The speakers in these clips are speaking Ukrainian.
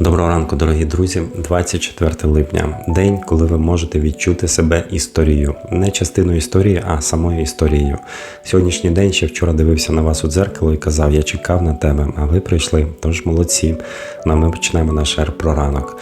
Доброго ранку, дорогі друзі. 24 липня день, коли ви можете відчути себе історією, не частиною історії, а самою історією. Сьогоднішній день ще вчора дивився на вас у дзеркало і казав: Я чекав на тебе, а ви прийшли. Тож молодці. Ну, а ми починаємо наш ер про ранок.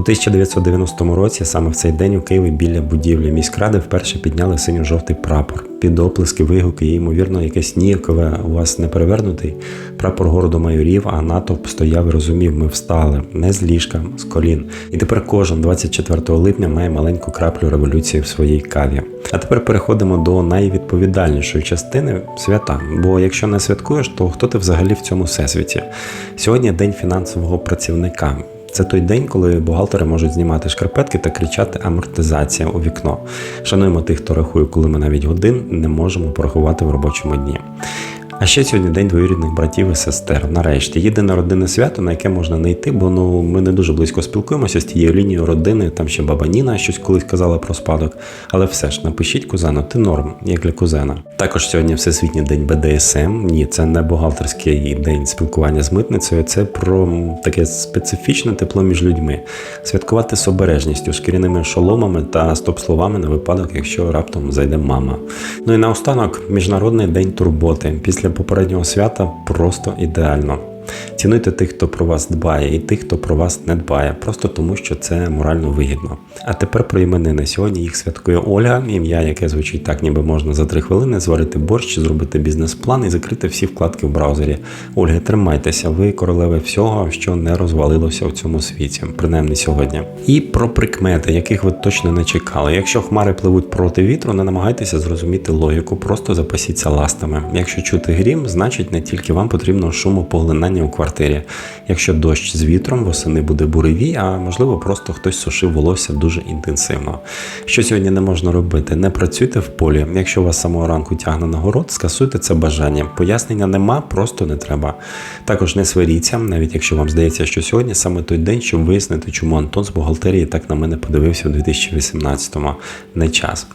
У 1990 році, саме в цей день у Києві біля будівлі міськради вперше підняли синьо-жовтий прапор. Під оплески, вигуки і, ймовірно, якесь ніякове у вас не перевернутий прапор городу майорів, а натовп стояв і розумів, ми встали не з ліжка, з колін. І тепер кожен 24 липня має маленьку краплю революції в своїй каві. А тепер переходимо до найвідповідальнішої частини свята. Бо якщо не святкуєш, то хто ти взагалі в цьому всесвіті? Сьогодні день фінансового працівника. Це той день, коли бухгалтери можуть знімати шкарпетки та кричати амортизація у вікно. Шануємо тих, хто рахує, коли ми навіть годин не можемо порахувати в робочому дні. А ще сьогодні день двоюрідних братів і сестер. Нарешті єдине родинне свято, на яке можна не йти, бо ну ми не дуже близько спілкуємося з тією лінією родини. Там ще баба Ніна щось колись казала про спадок. Але все ж напишіть кузену, ти норм, як для кузена. Також сьогодні всесвітній день БДСМ. Ні, це не бухгалтерський день спілкування з митницею. Це про таке специфічне тепло між людьми. Святкувати з обережністю, шкіряними шоломами та стоп-словами на випадок, якщо раптом зайде мама. Ну і наостанок, міжнародний день турботи. Після попереднього свята просто ідеально. Цінуйте тих, хто про вас дбає, і тих, хто про вас не дбає, просто тому, що це морально вигідно. А тепер про іменини. Сьогодні їх святкує Ольга, ім'я, яке звучить так, ніби можна за три хвилини зварити борщ, зробити бізнес-план і закрити всі вкладки в браузері. Ольга, тримайтеся, ви королеви всього, що не розвалилося в цьому світі, принаймні сьогодні. І про прикмети, яких ви точно не чекали. Якщо хмари пливуть проти вітру, не намагайтеся зрозуміти логіку, просто запасіться ластами. Якщо чути грім, значить не тільки вам потрібно шумопоглинання у квартирі. Якщо дощ з вітром, восени буде буревій, а можливо просто хтось сушив волосся дуже інтенсивно. Що сьогодні не можна робити? Не працюйте в полі. Якщо вас самого ранку тягне на город, скасуйте це бажання. Пояснення нема, просто не треба. Також не сваріться, навіть якщо вам здається, що сьогодні саме той день, щоб вияснити, чому Антон з бухгалтерії так на мене подивився у 2018-му. Не час.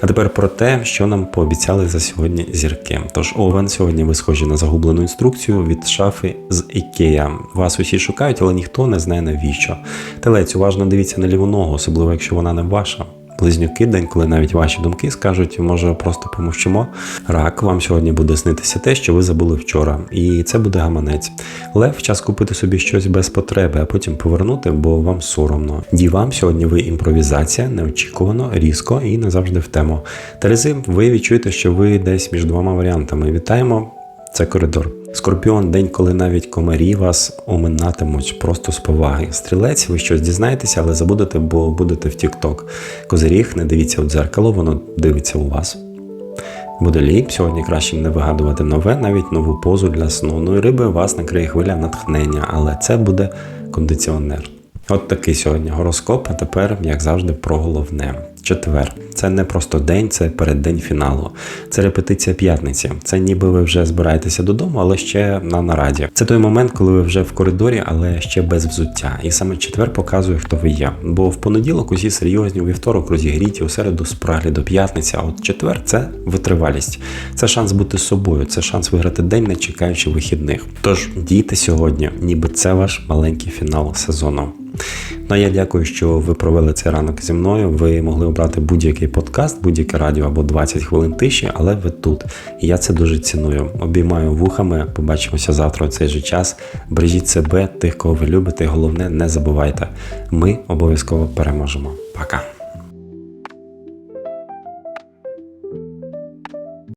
А тепер про те, що нам пообіцяли за сьогодні зірки. Тож Овен, сьогодні ви схожі на загублену інструкцію від шафи з Ікея. Вас усі шукають, але ніхто не знає навіщо. Телець, уважно дивіться на ліву ногу, особливо якщо вона не ваша. Близнюки, день, коли навіть ваші думки скажуть, може просто помовчимо. Рак, вам сьогодні буде снитися те, що ви забули вчора, і це буде гаманець. Лев, час купити собі щось без потреби, а потім повернути, бо вам соромно. Дівам сьогодні ви імпровізація, неочікувано, різко і не завжди в тему. Терези, ви відчуєте, що ви десь між двома варіантами. Вітаємо! Це коридор. Скорпіон день, коли навіть комарі вас оминатимуть просто з поваги. Стрілець, ви щось дізнаєтеся, але забудете, бо будете в Тік-Ток. Козиріг, не дивіться у дзеркало, воно дивиться у вас. Водолій, сьогодні краще не вигадувати нове, навіть нову позу для сну. Ну і риби вас накриє хвиля натхнення, але це буде кондиціонер. От такий сьогодні гороскоп, а тепер, як завжди, про головне. Четвер. Це не просто день, це переддень фіналу. Це репетиція п'ятниці. Це ніби ви вже збираєтеся додому, але ще на нараді. Це той момент, коли ви вже в коридорі, але ще без взуття. І саме четвер показує, хто ви є. Бо в понеділок усі серйозні, у вівторок розігріті, у середу спраглі до п'ятниці. А от четвер це витривалість. Це шанс бути собою, це шанс виграти день, не чекаючи вихідних. Тож дійте сьогодні, ніби це ваш маленький фінал сезону. Ну а я дякую, що ви провели цей ранок зі мною. Ви могли обрати будь-який подкаст, будь-яке радіо або 20 хвилин тиші, але ви тут. І я це дуже ціную. Обіймаю вухами. Побачимося завтра у цей же час. Бережіть себе, тих, кого ви любите. Головне, не забувайте. Ми обов'язково переможемо. Пока.